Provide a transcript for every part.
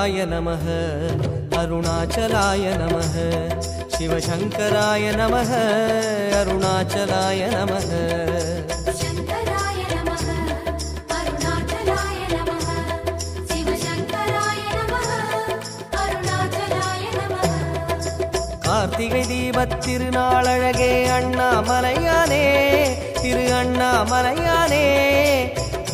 शङ्कराय नमः अरुणाचलाय नमः शिवशङ्कराय नमः अरुणाचलाय नमः शङ्कराय नमः अरुणाचलाय नमः शिवशङ्कराय नमः अरुणाचलाय नमः கார்த்திகை தீபத் திருநாளழகே அண்ணாமலையானே திரு அண்ணாமலையானே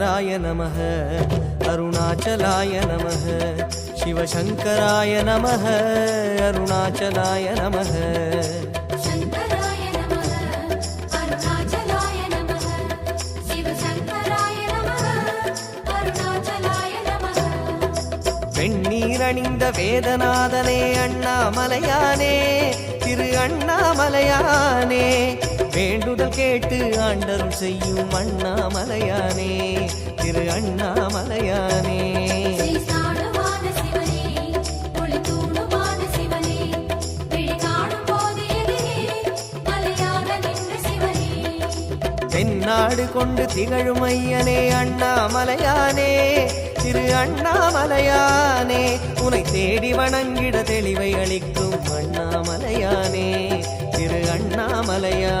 शङ्कराय नमः अरुणाचलाय नमः शिवशङ्कराय नमः अरुणाचलाय नमः शङ्कराय नमः अरुणाचलाय नमः शिवशङ्कराय नमः अरुणाचलाय नमः வெண்ணீரணிந்த வேதநாதனே அண்ணாமலையானே திரு அண்ணாமலையானே வேண்டுதல் கேட்டு ஆண்டருள் செய்யும் அண்ணாமலையானே. திரு அண்ணாமலையானே. தென்னாடு கொண்டு திகழும் ஐயனே அண்ணாமலையானே. திரு அண்ணாமலையானே உனை தேடி வணங்கிட தெளிவை அளிக்கும் அண்ணாமலையானே. திரு அண்ணாமலையானே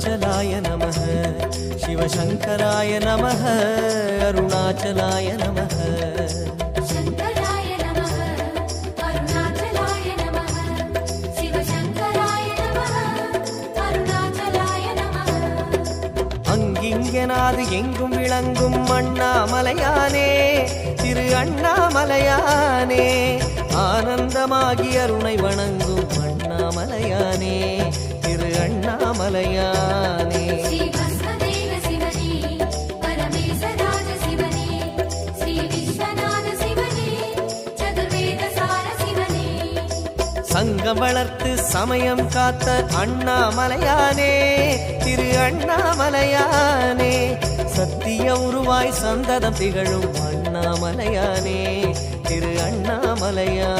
அருணாச்சலாய நம சிவசங்கராய நம அருணாச்சலாய நம அங்கிங்கனாது எங்கும் விளங்கும் அண்ணாமலையானே. திரு அண்ணாமலையானே. ஆனந்தமாகி அருணை வணங்கும் சிவமலையானே. சங்கம் வளர்த்து சமயம் காத்த அண்ணாமலையானே திரு அண்ணாமலையானே சத்திய உருவாய் சந்ததம் திகழும் அண்ணாமலையானே திரு அண்ணாமலையான்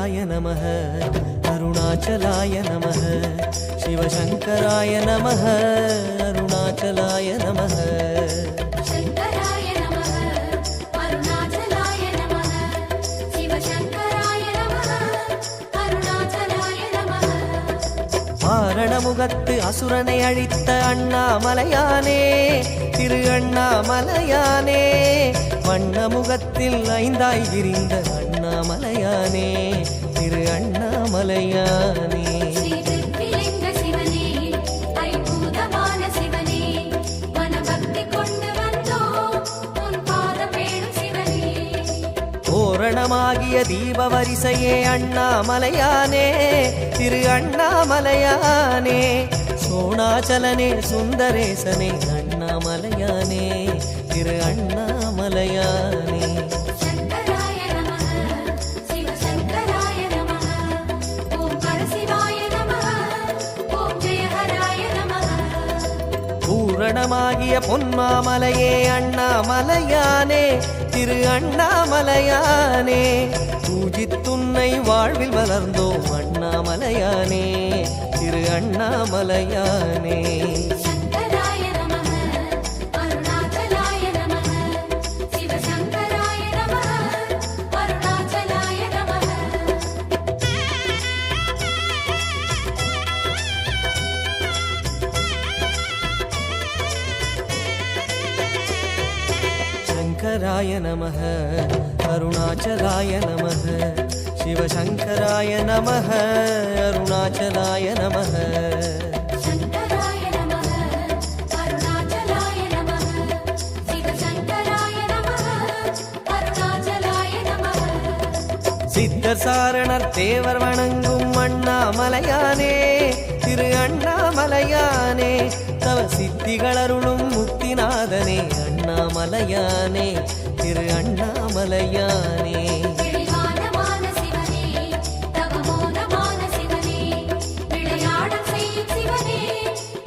நமः அருணாச்சலாய நமः சிவசங்கராய நமः அருணாச்சலாய நமः शङ्कराय नमः अरुणाचलाय नमः शिवशङ्कराय नमः अरुणाचलाय नमः மாரணமுகத்து அசுரனை அழித்த அண்ணாமலையானே திரு அண்ணாமலையானே வண்ணமுகத்தில் ஐந்தாய் விரிந்த அண்ணாமலையானே திரு அண்ணாமலையானே. பூரணமாகிய தீப வரிசையே அண்ணாமலையானே திரு அண்ணாமலையானே. சோணாச்சலனே சுந்தரேசனே அண்ணாமலையானே. திரு அண்ணாமலையானே. பூரணமாகிய பொன்மாமலையே அண்ணாமலையானே திரு அண்ணாமலையானே. பூஜித்துன்னை வாழ்வில் வளர்ந்தோம் அண்ணாமலையானே திரு அண்ணாமலையானே. शङ्कराय नमः अरुणाचलाय नमः शिवशङ्कराय नमः अरुणाचलाय नमः शङ्कराय नमः अरुणाचलाय नमः शिवशङ्कराय नमः अरुणाचलाय नमः சித்தர் சாரணர் தேவர் வணங்கும் அண்ணாமலையானே திரு அண்ணாமலையானே தவ சித்திகளருளும் முக்திநாதனே அண்ணாமலையானே திரு அண்ணாமலையானே. தெளிவானமான சிவனே தவமோதமான சிவனே விளையாடச் செய்யும் சிவனே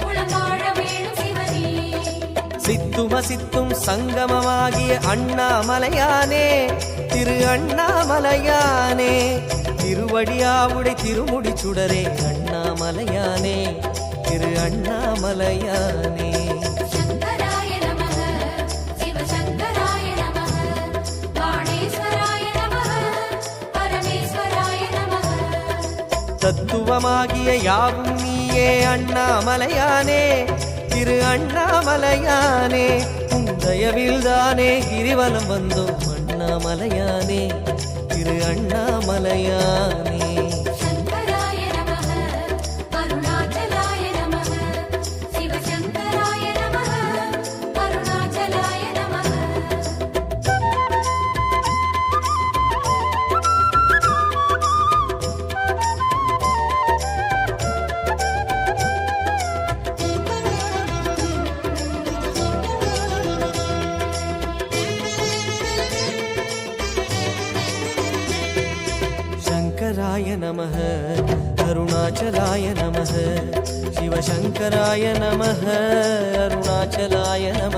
உளவாழ வேணும் சிவனே. சித்தும சித்தும் சங்கமமாகிய அண்ணாமலையானே திரு அண்ணாமலையானே. திருவடியாவுடை திருமுடி சுடரே அண்ணாமலையானே திரு அண்ணாமலையானே. தத்துவமாகிய யாவும் நீயே அண்ணாமலையானே. திரு அண்ணாமலையானே உந்தயவில் தானே கிரிவலம் வந்தோம் அண்ணாமலையானே. திரு அண்ணாமலையானே. சிவசங்கராய நம அருணாச்சலாய நம சிவசங்கராய நம அருணாச்சலாய நம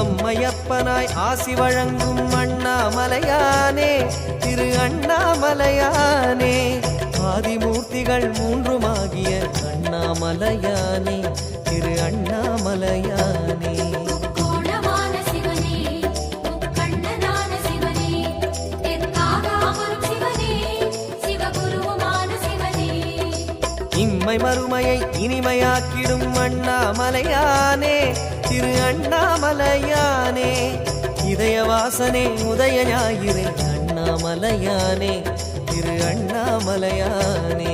அம்மையப்பனாய் ஆசி வழங்கும் அண்ணாமலையானே திரு அண்ணாமலையானே. ஆதிமூர்த்திகள் மூன்றுமாகிய அண்ணாமலையானே திரு அண்ணாமலையானே. இம்மை மறுமையை இனிமையாக்கிடும் அண்ணாமலையானே திரு அண்ணாமலையானே. இதயவாசனே உதய ஞாயிறே அண்ணாமலையானே. திரு அண்ணாமலையானே.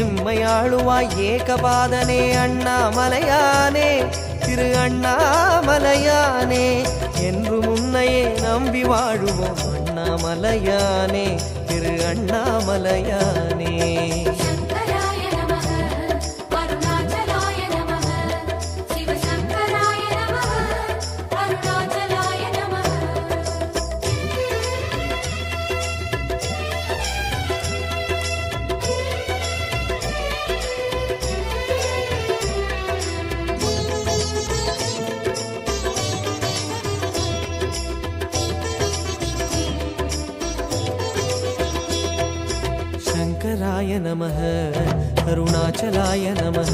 எம்மையாளுவாய் ஏகபாதனே அண்ணாமலையானே திரு அண்ணாமலையானே என்று முன்னையே நம்பி வாழுவோம் அண்ணாமலையானே திரு அண்ணாமலையானே. நமः அருணாச்சலாய நமः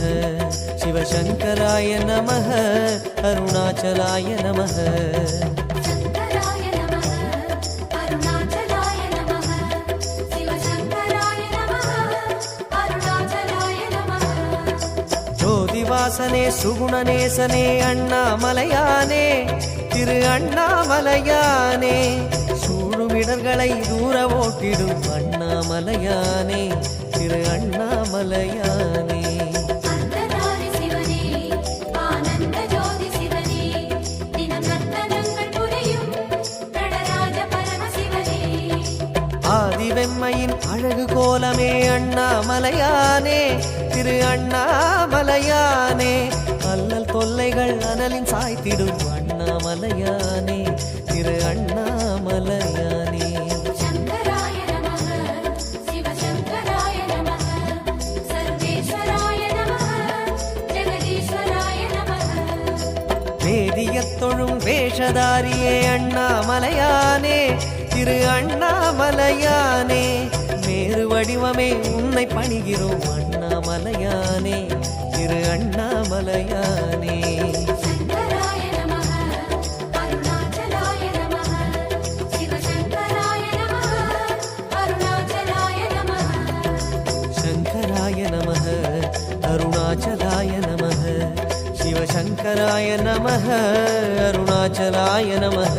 சிவசங்கராய நமः அருணாச்சலாய நமः शङ्कराय नमः अरुणाचलाय नमः शिवशङ्कराय नमः अरुणाचलाय नमः ஜோதிவாசனே சுகுணநேசனே அண்ணாமலையானே திரு அண்ணாமலையானே சூழுமிடர்களை தூர ஓட்டிடும் அண்ணாமலையானே திரு அண்ணாமலையானே. ஆதிவெம்மையின் அழகு கோலமே அண்ணாமலையானே திரு அண்ணாமலையானே. அல்லல் தொல்லைகள் அனலின் சாய்த்திடும் அண்ணாமலையானே திரு அண்ணாமலையானே. தொழும் வேஷதாரியே அண்ணாமலையானே திரு அண்ணாமலையானே மேறு வடிவமே உன்னை பணிகிறோம் அண்ணாமலையானே திரு அண்ணாமலையானே. சங்கராய நமக அருணாச்சலாய நமக